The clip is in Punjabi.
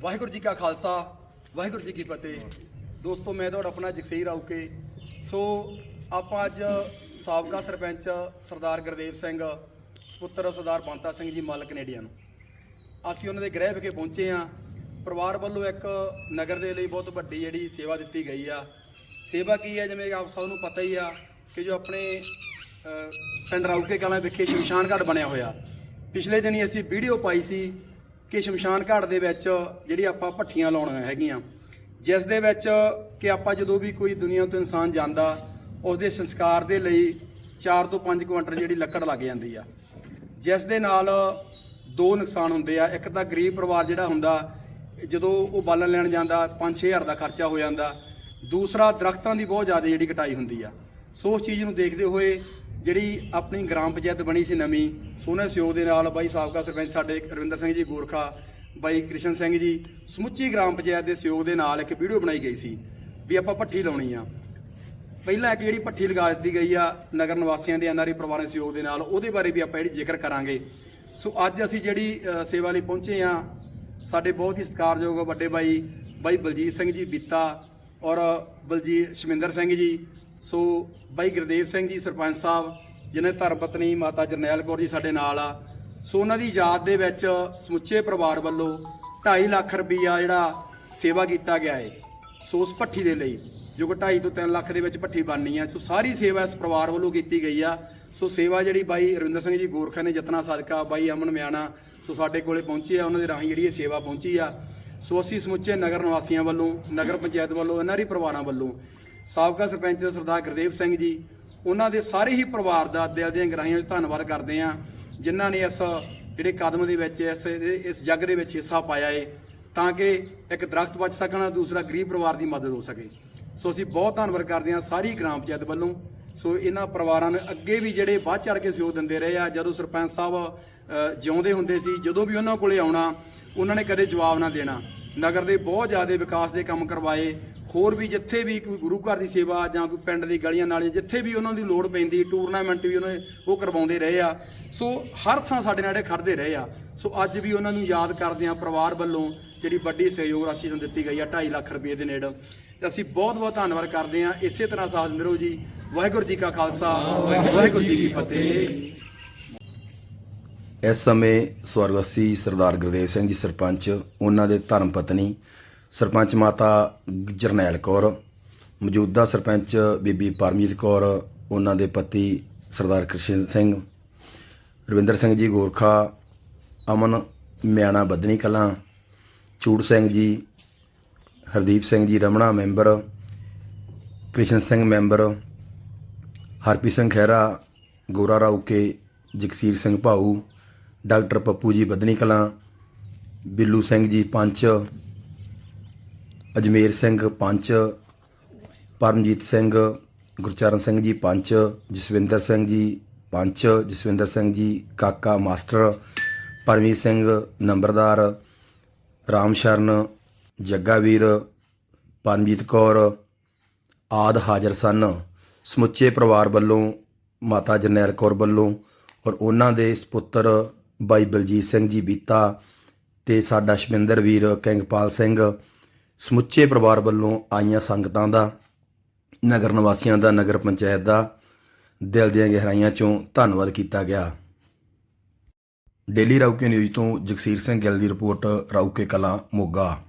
ਵਾਹਿਗੁਰੂ ਜੀ ਕਾ ਖਾਲਸਾ, ਵਾਹਿਗੁਰੂ ਜੀ ਕੀ ਫਤਿਹ। ਦੋਸਤੋ, ਮੈਂ ਤੁਹਾਡਾ ਆਪਣਾ ਜਗਸੀਰ ਰਾਉਕੇ ਸੋ, ਆਪਾਂ ਅੱਜ ਸਾਬਕਾ ਸਰਪੰਚ ਸਰਦਾਰ ਗੁਰਦੇਵ ਸਿੰਘ, ਸੁਪੁੱਤਰ ਸਰਦਾਰ ਬੰਤਾ ਸਿੰਘ ਜੀ ਮੱਲ ਕੈਨੇਡੀਅਨ ਅਸੀਂ ਉਹਨਾਂ ਦੇ ਗ੍ਰਹਿ ਵਿਖੇ ਪਹੁੰਚੇ ਆ ਪਰਿਵਾਰ ਵੱਲੋਂ ਇੱਕ ਨਗਰ ਦੇ ਲਈ ਬਹੁਤ ਵੱਡੀ ਜਿਹੜੀ ਸੇਵਾ ਦਿੱਤੀ ਗਈ ਆ। ਸੇਵਾ ਕੀ ਹੈ ਜਿਵੇਂ ਆਪ ਸਭ ਨੂੰ ਪਤਾ ਹੀ ਆ ਕਿ ਜੋ ਆਪਣੇ ਪਿੰਡ ਰਾਉਕੇ ਕਲਾਂ ਵਿਖੇ ਸ਼ਮਸ਼ਾਨ ਘਾਟ ਬਣਿਆ ਹੋਇਆ। ਪਿਛਲੇ ਦਿਨੀ ਅਸੀਂ ਵੀਡੀਓ ਪਾਈ ਸੀ ਕਿ ਸ਼ਮਸ਼ਾਨ ਘਾਟ ਦੇ ਵਿੱਚ ਜਿਹੜੀ ਆਪਾਂ ਭੱਠੀਆਂ ਲਾਉਣੀਆਂ ਹੈਗੀਆਂ, ਜਿਸ ਦੇ ਵਿੱਚ ਕਿ ਆਪਾਂ ਜਦੋਂ ਵੀ ਕੋਈ ਦੁਨੀਆ ਤੋਂ ਇਨਸਾਨ ਜਾਂਦਾ ਉਸ ਦੇ ਸੰਸਕਾਰ ਦੇ ਲਈ 4 ਤੋਂ 5 ਕੁਇੰਟਲ ਜਿਹੜੀ ਲੱਕੜ ਲੱਗ ਜਾਂਦੀ ਆ। ਜਿਸ ਦੇ ਨਾਲ ਦੋ ਨੁਕਸਾਨ ਹੁੰਦੇ ਆ, ਇੱਕ ਤਾਂ ਗਰੀਬ ਪਰਿਵਾਰ ਜਿਹੜਾ ਹੁੰਦਾ, ਜਦੋਂ ਉਹ ਬਾਲਣ ਲੈਣ ਜਾਂਦਾ 5-6000 ਦਾ ਖਰਚਾ ਹੋ ਜਾਂਦਾ। ਦੂਸਰਾ, ਦਰਖਤਾਂ ਦੀ ਬਹੁਤ ਜ਼ਿਆਦਾ ਜਿਹੜੀ ਕਟਾਈ ਹੁੰਦੀ ਆ। ਸੋ ਉਸ ਚੀਜ਼ ਨੂੰ ਦੇਖਦੇ ਹੋਏ ਜਿਹੜੀ ਆਪਣੀ ਗ੍ਰਾਮ ਪੰਚਾਇਤ ਬਣੀ ਸੀ ਨਵੀਂ, ਸੋਹਣੇ ਸਹਿਯੋਗ ਦੇ ਨਾਲ ਬਾਈ ਸਾਬਕਾ ਸਰਪੰਚ ਸਾਡੇ ਰਵਿੰਦਰ ਸਿੰਘ ਜੀ ਗੋਰਖਾ, ਬਾਈ ਕ੍ਰਿਸ਼ਨ ਸਿੰਘ ਜੀ, ਸਮੁੱਚੀ ਗ੍ਰਾਮ ਪੰਚਾਇਤ ਦੇ ਸਹਿਯੋਗ ਦੇ ਨਾਲ ਇੱਕ ਵੀਡੀਓ ਬਣਾਈ ਗਈ ਸੀ ਵੀ ਆਪਾਂ ਭੱਠੀ ਲਾਉਣੀ ਆ। ਪਹਿਲਾਂ ਇੱਕ ਜਿਹੜੀ ਭੱਠੀ ਲਗਾ ਦਿੱਤੀ ਗਈ ਆ ਨਗਰ ਨਿਵਾਸੀਆਂ ਦੇ ਐਨਆਰਆਈ ਪਰਿਵਾਰਾਂ ਦੇ ਸਹਿਯੋਗ ਦੇ ਨਾਲ, ਉਹਦੇ ਬਾਰੇ ਵੀ ਆਪਾਂ ਜਿਹੜੀ ਜ਼ਿਕਰ ਕਰਾਂਗੇ। ਸੋ ਅੱਜ ਅਸੀਂ ਜਿਹੜੀ ਸੇਵਾ ਲਈ ਪਹੁੰਚੇ ਆ, ਸਾਡੇ ਬਹੁਤ ਹੀ ਸਤਿਕਾਰਯੋਗ ਵੱਡੇ ਬਾਈ ਬਾਈ ਬਲਜੀਤ ਸਿੰਘ ਜੀ ਬੀਤਾ ਔਰ ਬਲਜੀਤ ਸ਼ਮਿੰਦਰ ਸਿੰਘ ਜੀ। ਸੋ ਬਾਈ ਗੁਰਦੇਵ ਸਿੰਘ ਜੀ, ਸਰਪੰਚ ਸਾਹਿਬ, ਜਿਨ੍ਹਾਂ ਦੀ ਮਾਤਾ ਜਰਨੈਲ ਕੌਰ ਜੀ ਸਾਡੇ ਨਾਲ ਆ। ਸੋ ਉਹਨਾਂ ਦੀ ਯਾਦ ਦੇ ਵਿੱਚ ਸਮੁੱਚੇ ਪਰਿਵਾਰ ਵੱਲੋਂ 2.5 ਲੱਖ ਰੁਪਈਆ ਜਿਹੜਾ ਸੇਵਾ ਕੀਤਾ ਗਿਆ ਹੈ ਸੋ ਉਸ ਭੱਠੀ ਦੇ ਲਈ, ਜੋ ਕਿ 2.5 ਤੋਂ 3 ਲੱਖ ਦੇ ਵਿੱਚ ਭੱਠੀ ਬਣਨੀ ਆ। ਸੋ ਸਾਰੀ ਸੇਵਾ ਇਸ ਪਰਿਵਾਰ ਵੱਲੋਂ ਕੀਤੀ ਗਈ ਆ। ਸੋ ਸੇਵਾ ਜਿਹੜੀ ਬਾਈ ਰਵਿੰਦਰ ਸਿੰਘ ਜੀ ਗੋਰਖਾ ਨੇ ਜਤਨਾ ਸਦਕਾ, ਬਾਈ ਅਮਨ ਮਿਆਣਾ, ਸੋ ਸਾਡੇ ਕੋਲੇ ਪਹੁੰਚੇ ਆ, ਉਹਨਾਂ ਦੇ ਰਾਹੀਂ ਜਿਹੜੀ ਇਹ ਸੇਵਾ ਪਹੁੰਚੀ ਆ। ਸੋ ਅਸੀਂ ਸਮੁੱਚੇ ਨਗਰ ਨਿਵਾਸੀਆਂ ਵੱਲੋਂ, ਨਗਰ ਪੰਚਾਇਤ ਵੱਲੋਂ, ਇਹਨਾਂ ਦੀ ਪਰਿਵਾਰਾਂ ਵੱਲੋਂ ਸਾਬਕਾ ਸਰਪੰਚ ਸਰਦਾਰ ਗੁਰਦੇਵ ਸਿੰਘ ਜੀ, ਉਹਨਾਂ ਦੇ ਸਾਰੇ ਹੀ ਪਰਿਵਾਰ ਦਾ ਦਿਲ ਦੀਆਂ ਗਹਿਰਾਈਆਂ ਵਿੱਚ ਧੰਨਵਾਦ ਕਰਦੇ ਹਾਂ, ਜਿਨ੍ਹਾਂ ਨੇ ਇਸ ਜਿਹੜੇ ਕਦਮ ਦੇ ਵਿੱਚ ਇਸ ਇਸ ਜੱਗ ਦੇ ਵਿੱਚ ਹਿੱਸਾ ਪਾਇਆ ਏ, ਤਾਂ ਕਿ ਇੱਕ ਦਰਖਤ ਬਚ ਸਕਣ, ਦੂਸਰਾ ਗਰੀਬ ਪਰਿਵਾਰ ਦੀ ਮਦਦ ਹੋ ਸਕੇ। ਸੋ ਅਸੀਂ ਬਹੁਤ ਧੰਨਵਾਦ ਕਰਦੇ ਹਾਂ ਸਾਰੀ ਗ੍ਰਾਮ ਪੰਚਾਇਤ ਵੱਲੋਂ। ਸੋ ਇਹਨਾਂ ਪਰਿਵਾਰਾਂ ਨੂੰ ਅੱਗੇ ਵੀ ਜਿਹੜੇ ਬਾਅਦ ਚੜ ਕੇ ਸਹਿਯੋਗ ਦਿੰਦੇ ਰਹੇ ਆ, ਜਦੋਂ ਸਰਪੰਚ ਸਾਹਿਬ ਜਿਉਂਦੇ ਹੁੰਦੇ ਸੀ, ਜਦੋਂ ਵੀ ਉਹਨਾਂ ਕੋਲੇ ਆਉਣਾ, ਉਹਨਾਂ ਨੇ ਕਦੇ ਜਵਾਬ ਨਾ ਦੇਣਾ। ਨਗਰ ਦੇ ਬਹੁਤ ਜ਼ਿਆਦਾ ਵਿਕਾਸ ਦੇ ਕੰਮ ਕਰਵਾਏ ਹੋਰ ਵੀ ਜਿੱਥੇ ਵੀ ਕੋਈ ਗੁਰੂ ਘਰ ਦੀ ਸੇਵਾ ਜਾਂ ਕੋਈ ਪਿੰਡ ਦੀ ਗਲੀਆਂ ਨਾਲੀਆਂ ਜਿੱਥੇ ਵੀ ਉਹਨਾਂ ਦੀ ਲੋੜ ਪੈਂਦੀ ਟੂਰਨਾਮੈਂਟ ਵੀ ਉਹਨੇ ਉਹ ਕਰਵਾਉਂਦੇ ਰਹੇ ਆ। ਸੋ ਹਰ ਥਾਂ ਸਾਡੇ ਨਾਲ ਜਿਹੜੇ ਖੜਦੇ ਰਹੇ ਆ। ਸੋ ਅੱਜ ਵੀ ਉਹਨਾਂ ਨੂੰ ਯਾਦ ਕਰਦੇ ਆ ਪਰਿਵਾਰ ਵੱਲੋਂ ਜਿਹੜੀ ਵੱਡੀ ਸਹਿਯੋਗ ਰਾਸ਼ੀ ਨੂੰ ਦਿੱਤੀ ਗਈ ਆ 2.5 ਲੱਖ ਰੁਪਏ ਦੇ ਨੇੜੇ। ਤੇ ਅਸੀਂ ਬਹੁਤ ਬਹੁਤ ਧੰਨਵਾਦ ਕਰਦੇ ਆ। ਇਸੇ ਤਰ੍ਹਾਂ ਸਾਥ ਦਿੰਦੇ ਜੀ। ਵਾਹਿਗੁਰੂ ਜੀ ਕਾ ਖਾਲਸਾ, ਵਾਹਿਗੁਰੂ ਜੀ ਕੀ ਫਤਿਹ। ਇਸ ਸਮੇਂ ਸਵਰਗਵਾਸੀ ਸਰਦਾਰ ਗੁਰਦੇਵ ਸਿੰਘ ਜੀ ਸਰਪੰਚ, ਉਹਨਾਂ ਦੇ ਧਰਮ ਪਤਨੀ ਸਰਪੰਚ ਮਾਤਾ ਜਰਨੈਲ ਕੌਰ, ਮੌਜੂਦਾ ਸਰਪੰਚ ਬੀਬੀ ਪਰਮਜੀਤ ਕੌਰ, ਉਹਨਾਂ ਦੇ ਪਤੀ ਸਰਦਾਰ ਕ੍ਰਿਸ਼ਨ ਸਿੰਘ, ਰਵਿੰਦਰ ਸਿੰਘ ਜੀ ਗੋਰਖਾ, ਅਮਨ ਮਿਆਣਾ ਬੱਦਨੀ Kalan ਚੂੜ Singh ji, Hardeep Singh ji Ramna member, Krishan Singh member Harpi Singh Khaira, Gora Rauke, Jagsir Singh Bhau, doctor Pappu ਜੀ ਬਦਨੀ ਕਲਾਂ ਬਿੱਲੂ ਸਿੰਘ ਜੀ ਪੰਚ ਅਜਮੇਰ ਸਿੰਘ ਪੰਚ, ਪਰਮਜੀਤ ਸਿੰਘ, ਗੁਰਚਰਨ ਸਿੰਘ ਜੀ ਪੰਚ, ਜਸਵਿੰਦਰ ਸਿੰਘ ਜੀ ਪੰਚ, ਜਸਵਿੰਦਰ ਸਿੰਘ ਜੀ ਕਾਕਾ ਮਾਸਟਰ, ਪਰਮਜੀਤ ਸਿੰਘ ਨੰਬਰਦਾਰ ਰਾਮ ਸ਼ਰਨ ਜੱਗਾ ਵੀਰ ਪਰਮਜੀਤ ਕੌਰ, ਆਦ ਹਾਜ਼ਰ ਸਨ। ਸਮੁੱਚੇ ਪਰਿਵਾਰ ਵੱਲੋਂ, ਮਾਤਾ ਜਰਨੈਲ ਕੌਰ ਵੱਲੋਂ ਔਰ ਉਹਨਾਂ ਦੇ ਸੁਪੁੱਤਰ ਬਾਈ ਬਲਜੀਤ ਸਿੰਘ ਜੀ ਬੀਤਾ ਤੇ ਸਾਡਾ ਸ਼ਮਿੰਦਰ ਵੀਰ ਕਿੰਗਪਾਲ ਸਿੰਘ ਸਮੁੱਚੇ ਪਰਿਵਾਰ ਵੱਲੋਂ ਆਈਆਂ ਸੰਗਤਾਂ ਦਾ, ਨਗਰ ਨਿਵਾਸੀਆਂ ਦਾ, ਨਗਰ ਪੰਚਾਇਤ ਦਾ ਦਿਲ ਦੀਆਂ ਗਹਿਰਾਈਆਂ ਚੋਂ ਧੰਨਵਾਦ ਕੀਤਾ ਗਿਆ। ਡੇਲੀ ਰਾਊਕੇ ਨਿਊਜ਼ ਤੋਂ ਜਗਸੀਰ ਸਿੰਘ ਗਿੱਲ ਦੀ ਰਿਪੋਰਟ, ਰਾਊਕੇ ਕਲਾਂ, ਮੋਗਾ।